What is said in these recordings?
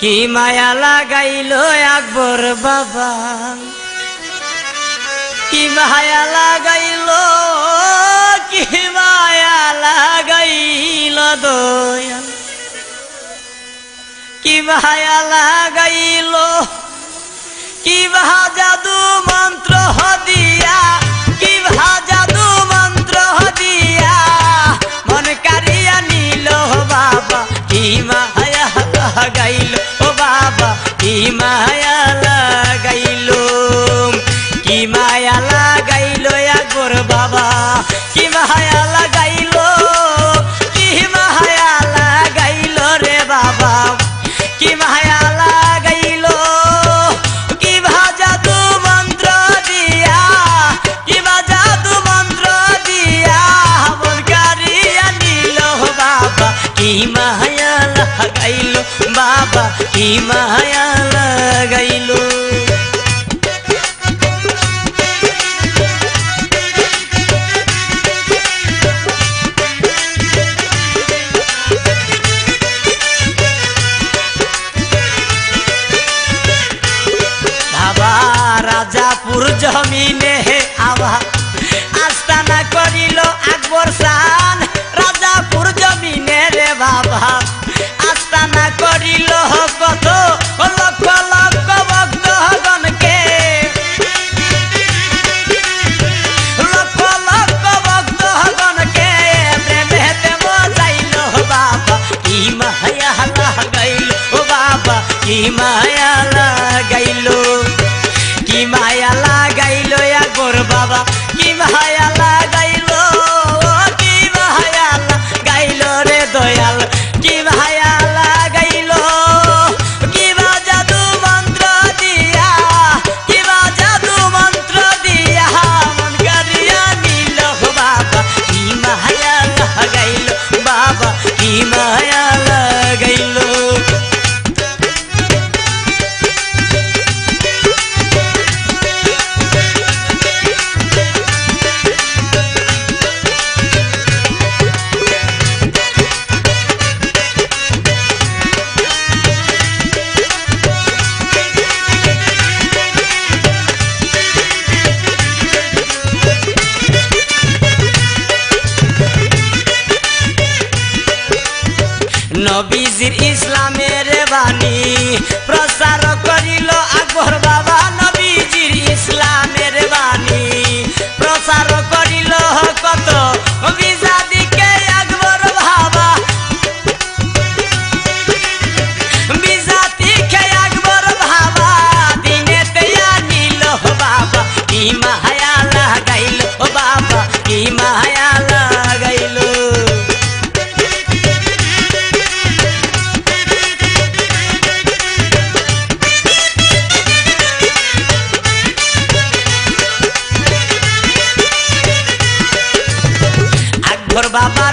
কি মায়া লাগাইল আকবর বাবা? কি মায়া লাগাইল, কি মায়া লাগাইল দয়াল? কি মায়া লাগাইল, কি ভাজা দু মন্ত্র হদিয়া? কি ভাজা Give na জমিনে আওয়া আস্তানা করিল আকবর সান। রাজাপুর জমিনে রে বাবা। আস্তানা করিল কত মায়ালা গাইলো কি মায়া বাবা। কি মায়া নবীজির ইসলামের বাণী প্রচার করিল আকবর বাবা। ¡Baba!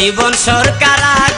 জীবন সরকার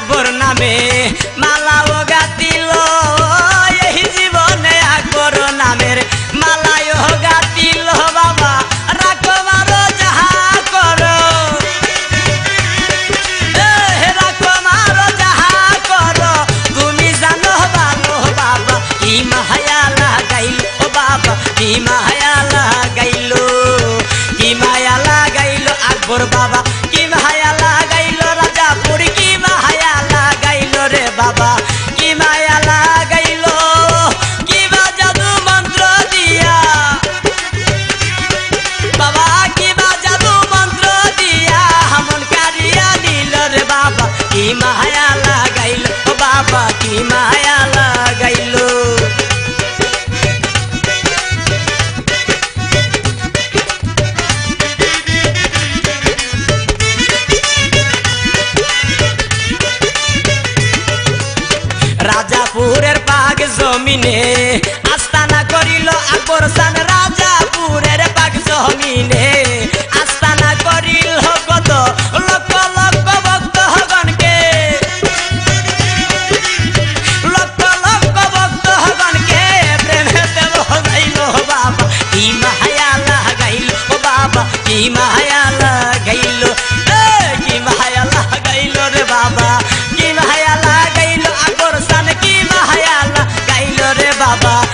মায়া লাগাইল। রাজাপুরের পাগ জমিনে ば